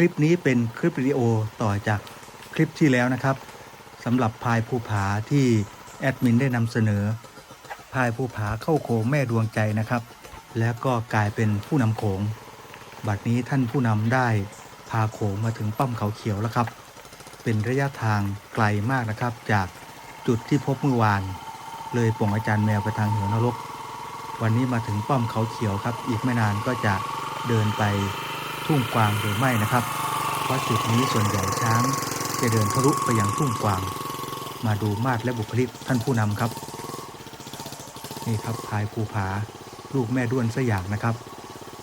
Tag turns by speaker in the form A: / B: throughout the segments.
A: คลิปนี้เป็นคลิปวิดีโอต่อจากคลิปที่แล้วนะครับสำหรับพายภูผาที่แอดมินได้นำเสนอ พายภูผาเข้าโขงแม่ดวงใจนะครับ แล้วก็กลายเป็นผู้นำโขง บัดนี้ท่านผู้นำได้พาโขงมาถึงป้อมเขาเขียวแล้วครับ เป็นระยะทางไกลมากนะครับ จากจุดที่พบเมื่อวาน เลยป่งอาจารย์แมวไปทางเหวนรก วันนี้มาถึงป้อมเขาเขียวครับ อีกไม่นานก็จะเดินไป ทุ่งกวางหรือไม่นะครับ เพราะจุดนี้ส่วนใหญ่ช้างจะเดินทะลุไปยังทุ่งกวาง มาดูมาดและบุคลิกท่านผู้นำครับ นี่ครับพายภูผาลูกแม่ด้วนสยามนะครับ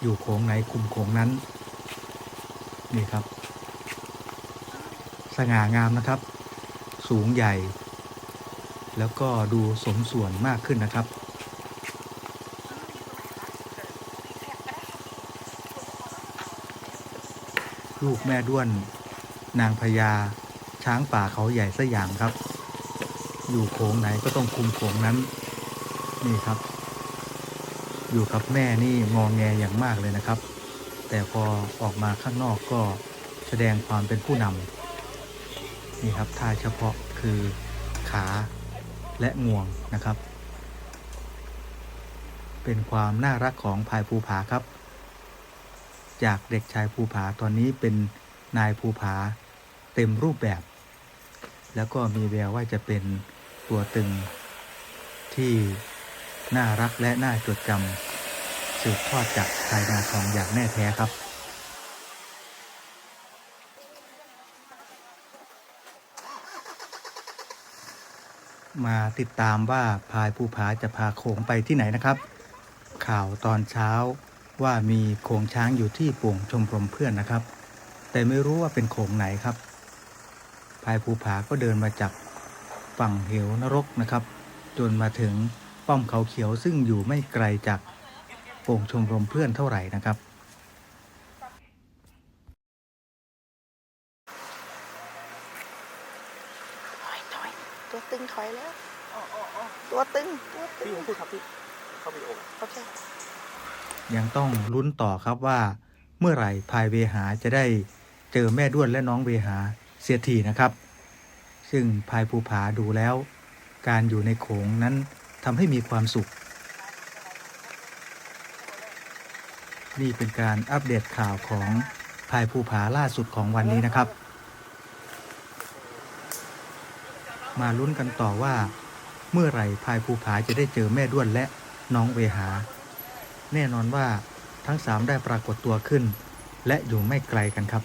A: อยู่โขงไหนคุมโขงนั้น นี่ครับ สง่างามนะครับ สูงใหญ่ แล้วก็ดูสมส่วนมากขึ้นนะครับ ลูกแม่ด้วน นางพญาช้างป่าเขาใหญ่สยามครับ อยู่โขงไหนก็ต้องคุมโขงนั้น นี่ครับ อยู่กับแม่นี่งองแงอย่างมากเลยนะครับ แต่พอออกมาข้างนอกก็แสดงความเป็นผู้นำนี่ครับท่าเฉพาะคือขาและงวงนะครับ เป็นความน่ารักของพายภูผาครับ จากเด็กชายภูผาตอนนี้เป็นนายภูผาเต็มรูปแบบ แล้วก็มีแววว่าจะเป็นตัวตึงที่น่ารักและน่าจดจำสืบทอดจากชายนาทองอย่างแน่แท้ครับมาติดตามว่าพายภูผาจะพาโขงไปที่ไหนนะครับ ข่าวตอนเช้า ว่ามีโขงช้างอยู่ที่ป่งชมรมเพื่อนนะครับ แต่ไม่รู้ว่าเป็นโขงไหนครับพายภูผาก็เดินมาจากฝั่งเหวนรกนะครับ จนมาถึงป้อมเขาเขียวซึ่งอยู่ไม่ไกลจากโป่งชมรมเพื่อนเท่าไหร่นะครับ
B: ตัวตึงถอยแล้วตัวตึงตัวตึงพี่
C: ผมพูดครับพี่เข้าไปโอ
B: โอเค
A: ยังต้องลุ้นต่อครับว่า เมื่อไหร่พายเวหาจะได้เจอแม่ด้วนและน้องเวหาเสียทีนะครับ ซึ่งพายภูผาดูแล้ว การอยู่ในโขงนั้นทำให้มีความสุข นี่เป็นการอัปเดตข่าวของพายภูผาล่าสุดของวันนี้นะครับ มาลุ้นกันต่อว่า เมื่อไหร่พายภูผาจะได้เจอแม่ด้วนและน้องเวหา แน่นอนว่าทั้งสามได้ปรากฏตัวขึ้น และอยู่ไม่ไกลกันครับ